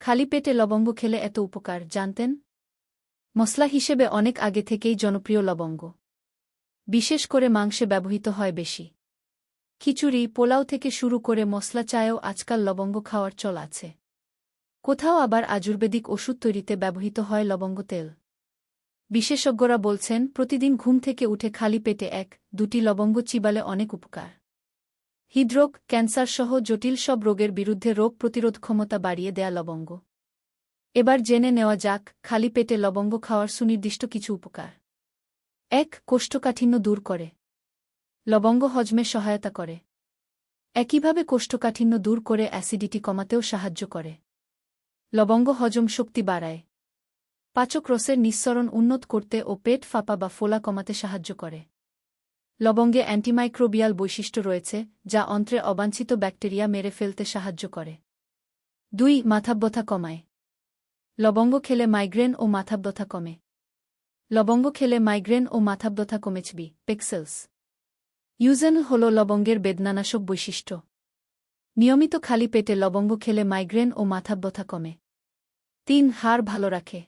খালি পেটে লবঙ্গ খেলে এত উপকার, জানতেন? মশলা হিসেবে অনেক আগে থেকেই জনপ্রিয় লবঙ্গ। বিশেষ করে মাংসে ব্যবহৃত হয় বেশি। খিচুড়ি, পোলাও থেকে শুরু করে মশলা চায়েও আজকাল লবঙ্গ খাওয়ার চল আছে। কোথাও আবার আয়ুর্বেদিক ওষুধ তৈরিতে ব্যবহৃত হয় লবঙ্গ তেল। বিশেষজ্ঞরা বলছেন, প্রতিদিন ঘুম থেকে উঠে খালি পেটে এক, দুটি লবঙ্গ চিবালে অনেক উপকার। হৃদরোগ, ক্যান্সার সহ জটিল সব রোগের বিরুদ্ধে রোগ প্রতিরোধ ক্ষমতা বাড়িয়ে দেয়া লবঙ্গ। এবার জেনে নেওয়া যাক, খালি পেটে লবঙ্গ খাওয়ার সুনির্দিষ্ট কিছু উপকার। এক, কোষ্ঠকাঠিন্য দূর করে। লবঙ্গ হজমে সহায়তা করে। একইভাবে কোষ্ঠকাঠিন্য দূর করে অ্যাসিডিটি কমাতেও সাহায্য করে। লবঙ্গ হজম শক্তি বাড়ায়। পাচক রসের নিঃসরণ উন্নত করতে ও পেট ফাঁপা বা ফোলা কমাতে সাহায্য করে। লবঙ্গে অ্যান্টিমাইক্রোবিয়াল বৈশিষ্ট্য রয়েছে, যা অন্ত্রে অবাঞ্ছিত ব্যাকটেরিয়া মেরে ফেলতে সাহায্য করে। দুই, মাথাব্যথা কমায়। লবঙ্গ খেলে মাইগ্রেন ও মাথাব্যথা কমে। লবঙ্গ খেলে মাইগ্রেন ও মাথাব্যথা কমেছবি পেক্সেলস। ইউজেন হল লবঙ্গের বেদনানাশক বৈশিষ্ট্য। নিয়মিত খালি পেটে লবঙ্গ খেলে মাইগ্রেন ও মাথাব্যথা কমে। তিন, হাড় ভালো রাখে।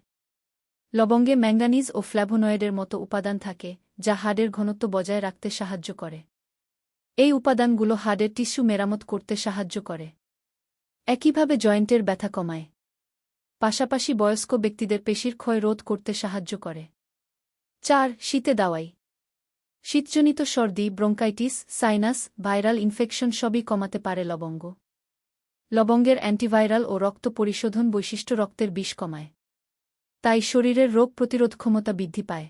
লবঙ্গে ম্যাঙ্গানিজ ও ফ্ল্যাভোনয়েডের মতো উপাদান থাকে যা হাড়ের ঘনত্ব বজায় রাখতে সাহায্য করে। এই উপাদানগুলো হাড়ের টিস্যু মেরামত করতে সাহায্য করে। একইভাবে জয়েন্টের ব্যথা কমায়। পাশাপাশি বয়স্ক ব্যক্তিদের পেশির ক্ষয় রোধ করতে সাহায্য করে। চার, শীতে দাওয়াই। শীতজনিত সর্দি, ব্রঙ্কাইটিস, সাইনাস, ভাইরাল ইনফেকশন সবই কমাতে পারে লবঙ্গ। লবঙ্গের অ্যান্টিভাইরাল ও রক্ত পরিশোধন বৈশিষ্ট্য রক্তের বিষ কমায়। তাই শরীরের রোগ প্রতিরোধ ক্ষমতা বৃদ্ধি পায়।